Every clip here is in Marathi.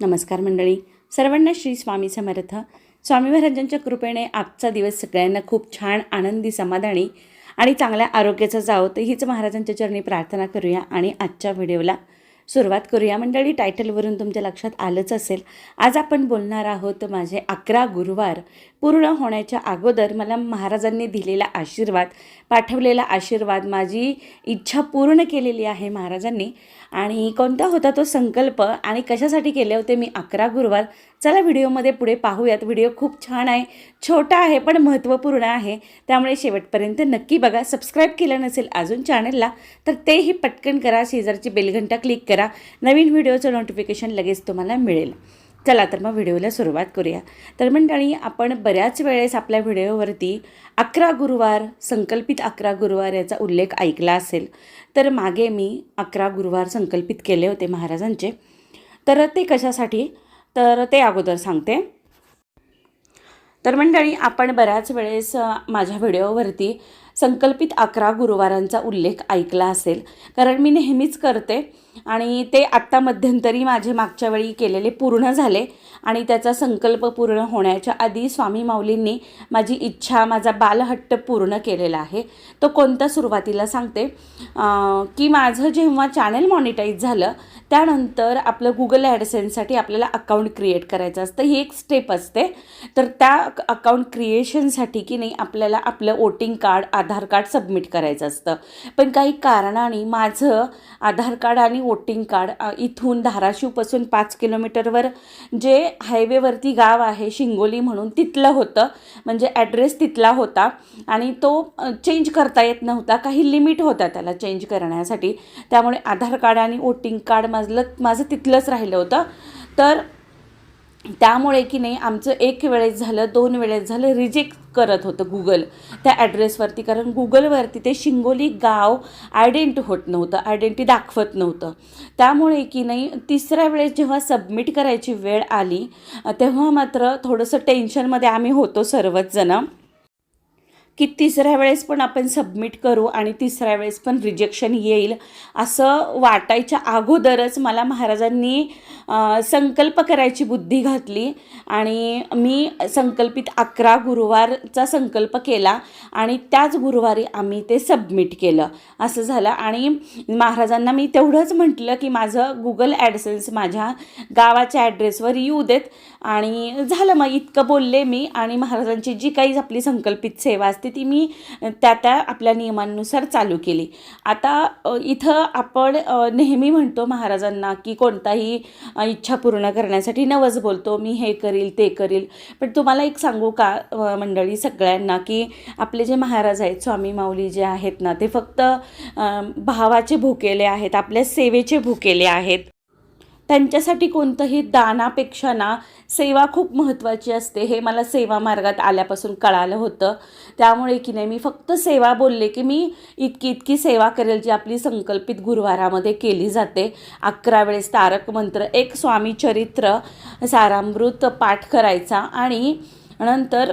नमस्कार मंडळी. सर्वांना श्री स्वामी समर्थ. स्वामी महाराजांच्या कृपेने आजचा दिवस सगळ्यांना खूप छान आनंदी समाधानी आणि चांगल्या आरोग्याचा जावं तर हीच महाराजांच्या चरणी प्रार्थना करूया आणि आजच्या व्हिडिओला सुरुवात करूया. मंडळी टायटलवरून तुमच्या लक्षात आलंच असेल. आज आपण बोलणार आहोत माझे अकरा गुरुवार पूर्ण होण्याच्या अगोदर मला महाराजांनी दिलेला आशीर्वाद पाठवलेला आशीर्वाद माझी इच्छा पूर्ण केलेली आहे महाराजांनी. आणि कोणता होता तो संकल्प आणि कशासाठी केले होते मी अकरा गुरुवार? चला व्हिडिओमध्ये पुढे पाहूयात. व्हिडिओ खूप छान आहे. छोटा आहे पण महत्त्वपूर्ण आहे. त्यामुळे शेवटपर्यंत नक्की बघा. सबस्क्राईब केलं नसेल अजून चॅनलला तर तेही पटकन करा. शेजारची बेलघंटा क्लिक करा. नवीन व्हिडिओचं नोटिफिकेशन लगेच तुम्हाला मिळेल. चला तर मग व्हिडिओला सुरुवात करूया. तर मंडळी आपण बऱ्याच वेळेस आपल्या व्हिडिओवरती अकरा गुरुवार संकल्पित अकरा गुरुवार याचा उल्लेख ऐकला असेल. तर मागे मी अकरा गुरुवार संकल्पित केले होते महाराजांचे. तर ते कशासाठी? तर ते अगोदर सांगते. तर मंडळी आपण बऱ्याच वेळेस माझ्या व्हिडिओवरती संकल्पित अकरा गुरुवारांचा उल्लेख ऐकला असेल. कारण मी नेहमीच करते आणि ते आत्ता मध्यंतरी माझे मागच्या वेळी केलेले पूर्ण झाले आणि त्याचा संकल्प पूर्ण होण्याच्या आधी स्वामी माऊलींनी माझी इच्छा माझा बालहट्ट पूर्ण केलेला आहे. तो कोणता सुरुवातीला सांगते की माझं जेव्हा चॅनल मॉनिटाईज झालं त्यानंतर आपलं गुगल ॲडसेन्ससाठी आपल्याला अकाउंट क्रिएट करायचं असतं. ही एक स्टेप असते. तर त्या अकाउंट क्रिएशनसाठी की नाही आपल्याला आपलं voting card Aadhaar Aadhaar card submit करायचं असतं. पण काही कारणाने माझं आधार कार्ड आणि वोटिंग कार्ड इथून धाराशिवपासून पाच किलोमीटरवर जे हायवेवरती गाव आहे शिंगोली म्हणून तिथलं होतं. म्हणजे ॲड्रेस तिथला होता आणि तो चेंज करता येत नव्हता. काही लिमिट होत्या त्याला चेंज करण्यासाठी. त्यामुळे आधार कार्ड आणि वोटिंग कार्ड माझलं माझं तिथलंच राहिलं होतं. तर त्यामुळे की नाही आमचं एक वेळेस झालं दोन वेळेस झालं रिजेक्ट करत होतं गुगल त्या ॲड्रेसवरती कारण गुगलवरती ते शिंगोली गाव आयडेंट होत नव्हतं आयडेंटी दाखवत नव्हतं. त्यामुळे की नाही तिसऱ्या वेळेस जेव्हा सबमिट करायची वेळ आली तेव्हा मात्र थोडंसं टेन्शनमध्ये आम्ही होतो सर्वच जणं. की तिसऱ्या वेळेस पण आपण सबमिट करू आणि तिसऱ्या वेळेस पण रिजेक्शन येईल असं वाटायच्या अगोदरच मला महाराजांनी संकल्प करायची बुद्धी घातली आणि मी संकल्पित अकरा गुरुवारचा संकल्प केला आणि त्याच गुरुवारी आम्ही ते सबमिट केलं. असं झालं आणि महाराजांना मी तेवढंच म्हटलं की माझं गुगल ॲडसेन्स माझ्या गावाच्या ॲड्रेसवर येऊ देत. आणि झालं मग इतकं बोलले मी आणि महाराजांची जी काही आपली संकल्पित सेवा असते ती मी त्या त्या आपल्या नियमांनुसार चालू केली. आता इथं आपण नेहमी म्हणतो महाराजांना की कोणताही इच्छा पूर्ण करण्यासाठी नवस बोलतो मी हे करील ते करील. पण तुम्हाला एक सांगू का मंडळी सगळ्यांना की आपले जे महाराज आहेत स्वामी माऊली जे आहेत ना ते फक्त भावाचे भुकेले आहेत आपल्या सेवेचे भुकेले आहेत. त्यांच्यासाठी कोणतंही दानापेक्षा ना सेवा खूप महत्त्वाची असते. हे मला सेवा मार्गात आल्यापासून कळालं होतं. त्यामुळे की नाही मी फक्त सेवा बोलले की मी इतकी इतकी सेवा करेल जी आपली संकल्पित गुरुवारामध्ये केली जाते. अकरा वेळेस तारक मंत्र एक स्वामी चरित्र सारामृत पाठ करायचा आणि नंतर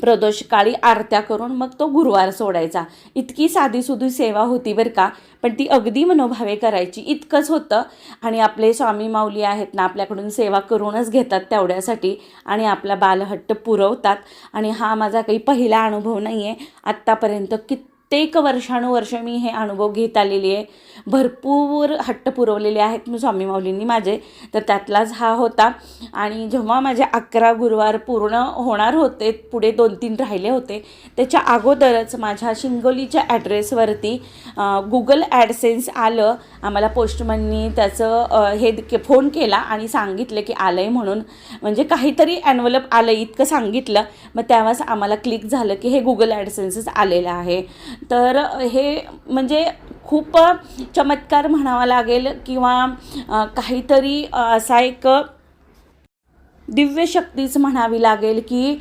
प्रदोषकाळी आरत्या करून मग तो गुरुवार सोडायचा. इतकी साधीसुधी सेवा होती बरं का. पण ती अगदी मनोभावे करायची. इतकंच होतं. आणि आपले स्वामी माऊली आहेत ना आपल्याकडून सेवा करूनच घेतात तेवढ्यासाठी. आणि आपला बालहट्ट पुरवतात. आणि हा माझा काही पहिला अनुभव नाही आहे आत्तापर्यंत कित कित्येक वर्षानुवर्ष मी हे अनुभव घेत आलेली आहे. भरपूर हट्ट पुरवलेले आहेत मी स्वामी माऊलींनी माझे. तर त्यातलाच हा होता. आणि जेव्हा माझे अकरा गुरुवार पूर्ण होणार होते पुढे दोन तीन राहिले होते त्याच्या अगोदरच माझ्या शिंगोलीच्या ॲड्रेसवरती गुगल ॲडसेन्स आलं. आम्हाला पोस्टमननी त्याचं हे के- फोन केला आणि सांगितलं की आलं आहे म्हणून. म्हणजे काहीतरी ॲनवलप आलं इतकं सांगितलं. मग तेव्हाच आम्हाला क्लिक झालं की हे गुगल ॲडसेन्सच आलेलं आहे. तर हे म्हणजे खूप चमत्कार म्हणावा लागेल किंवा काहीतरी असा एक दिव्य शक्तीच म्हणावी लागेल की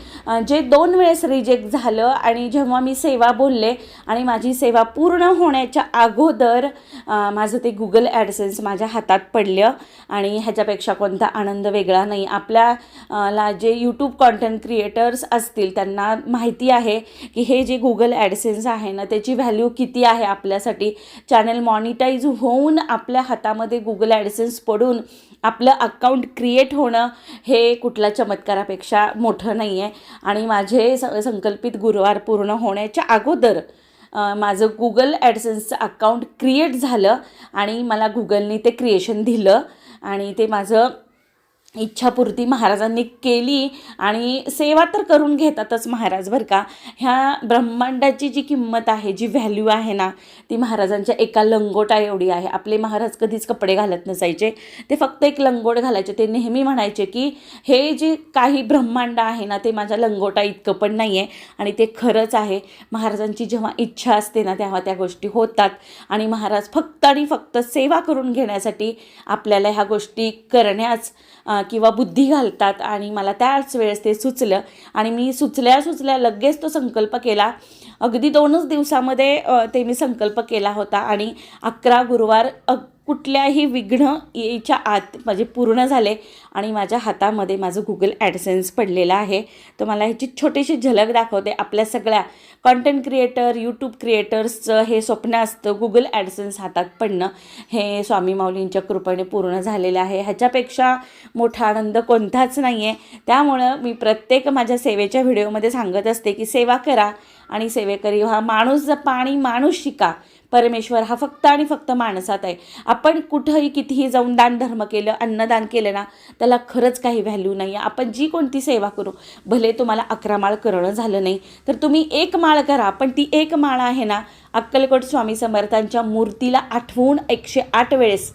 जे दोन वेळेस रिजेक्ट झालं आणि जेव्हा मी सेवा बोलले आणि माझी सेवा पूर्ण होण्याच्या अगोदर माझं ते गुगल ॲडसेन्स माझ्या हातात पडलं आणि ह्याच्यापेक्षा कोणता आनंद वेगळा नाही. आपल्या ला जे यूट्यूब कॉन्टेंट क्रिएटर्स असतील त्यांना माहिती आहे की हे जे गुगल ॲडसेन्स आहे ना त्याची व्हॅल्यू किती आहे आपल्यासाठी? चॅनल मॉनिटाईज होऊन आपल्या हातामध्ये गुगल ॲडसेन्स पडून आपलं अकाउंट क्रिएट होणं हे कुठल्या चमत्कारापेक्षा मोठं नाही आहे आणि माझे स संकल्पित गुरुवार पूर्ण होण्याच्या अगोदर माझं गुगल ॲडसन्सचं अकाउंट क्रिएट झालं आणि मला गुगलने ते क्रिएशन दिलं आणि ते माझं इच्छापूर्ती महाराजांनी केली आणि सेवा तर करून घेतातच महाराज बरं का? ह्या ब्रह्मांडाची जी किंमत आहे जी व्हॅल्यू आहे ना ती महाराजांच्या एका लंगोटा एवढी आहे. आपले महाराज कधीच कपडे घालत नसायचे. ते फक्त एक लंगोट घालायचे. ते नेहमी म्हणायचे की हे जे काही ब्रह्मांड आहे ना ते माझ्या लंगोटा इतकं पण नाही आहे आणि ते खरंच आहे. महाराजांची जेव्हा इच्छा असते ना तेव्हा त्या गोष्टी होतात. आणि महाराज फक्त आणि फक्त सेवा करून घेण्यासाठी आपल्याला ह्या गोष्टी करण्यास किंवा बुद्धी घालतात आणि मला त्याच वेळेस ते सुचलं. आणि मी सुचल्या सुचल्या लगेच तो संकल्प केला. अगदी दोनच दिवसामध्ये ते मी संकल्प केला होता. आणि अकरा गुरुवार अग कुठल्याही विघ्न याच्या आत माझे पूर्ण झाले आणि माझ्या हातामध्ये माझं गुगल ॲडसेन्स पडलेलं आहे. तर मला ह्याची छोटीशी झलक दाखवते. आपल्या सगळ्या कॉन्टेंट क्रिएटर यूट्यूब क्रिएटर्सचं हे स्वप्न असतं गुगल ॲडसेन्स हातात पडणं. हे स्वामी माऊलींच्या कृपेने पूर्ण झालेलं आहे. ह्याच्यापेक्षा मोठा आनंद कोणताच नाही आहे त्यामुळं मी प्रत्येक माझ्या सेवेच्या व्हिडिओमध्ये सांगत असते की सेवा करा आणि सेवेकरी हा माणूस जपा आणि माणूस शिका परमेश्वर हा फक्त आणि फक्त माणसात आहे. आपण कुठंही कितीही जाऊन दान धर्म केलं अन्नदान केलं ना त्याला खरंच काही व्हॅल्यू नाही आहे आपण जी कोणती सेवा करू भले तुम्हाला अकरा माळ करणं झालं नाही तर तुम्ही एक माळ करा. पण ती एक माळ आहे ना अक्कलकोट स्वामी समर्थांच्या मूर्तीला आठवून एकशे आठ वेळेस.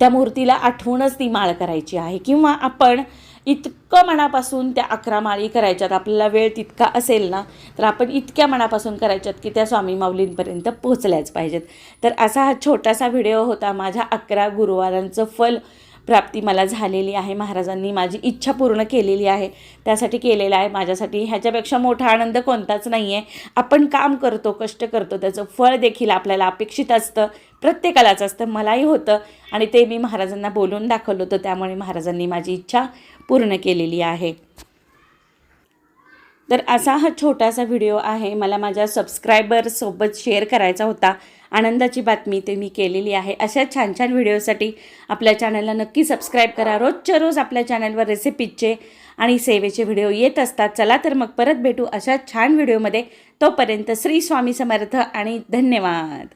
त्या मूर्तीला आठवूनच ती माळ करायची आहे. किंवा आपण इतकं मनापासून त्या अकरा माळी करायच्यात आपल्याला वेळ तितका असेल ना तर आपण इतक्या मनापासून करायच्यात की त्या स्वामी माऊलींपर्यंत पोहोचल्याच पाहिजेत. तर असा हा छोटासा व्हिडिओ होता माझ्या अकरा गुरुवारांचं फल प्राप्ती मला झालेली आहे. महाराजांनी माझी इच्छा पूर्ण केलेली आहे. त्यासाठी केलेलं आहे. माझ्यासाठी ह्याच्यापेक्षा मोठा आनंद कोणताच नाही आहे आपण काम करतो कष्ट करतो त्याचं फळ देखील आपल्याला अपेक्षित असतं. प्रत्येकालाच असतं. मलाही होतं. आणि ते मी महाराजांना बोलून दाखवलं होतं. त्यामुळे महाराजांनी माझी इच्छा पूर्ण केलेली आहे. तर असा हा छोटासा व्हिडिओ आहे. मला माझ्या सबस्क्रायबरसोबत शेअर करायचा होता. आनंदाची बातमी ते मी केलेली आहे. अशा छान छान व्हिडिओसाठी आपल्या चॅनलला नक्की सबस्क्राईब करा. रोजच्या रोज आपल्या चॅनलवर रेसिपीजचे आणि सेवेचे व्हिडिओ येत असतात. चला तर मग परत भेटू अशा छान व्हिडिओमध्ये. तोपर्यंत श्री स्वामी समर्थ आणि धन्यवाद.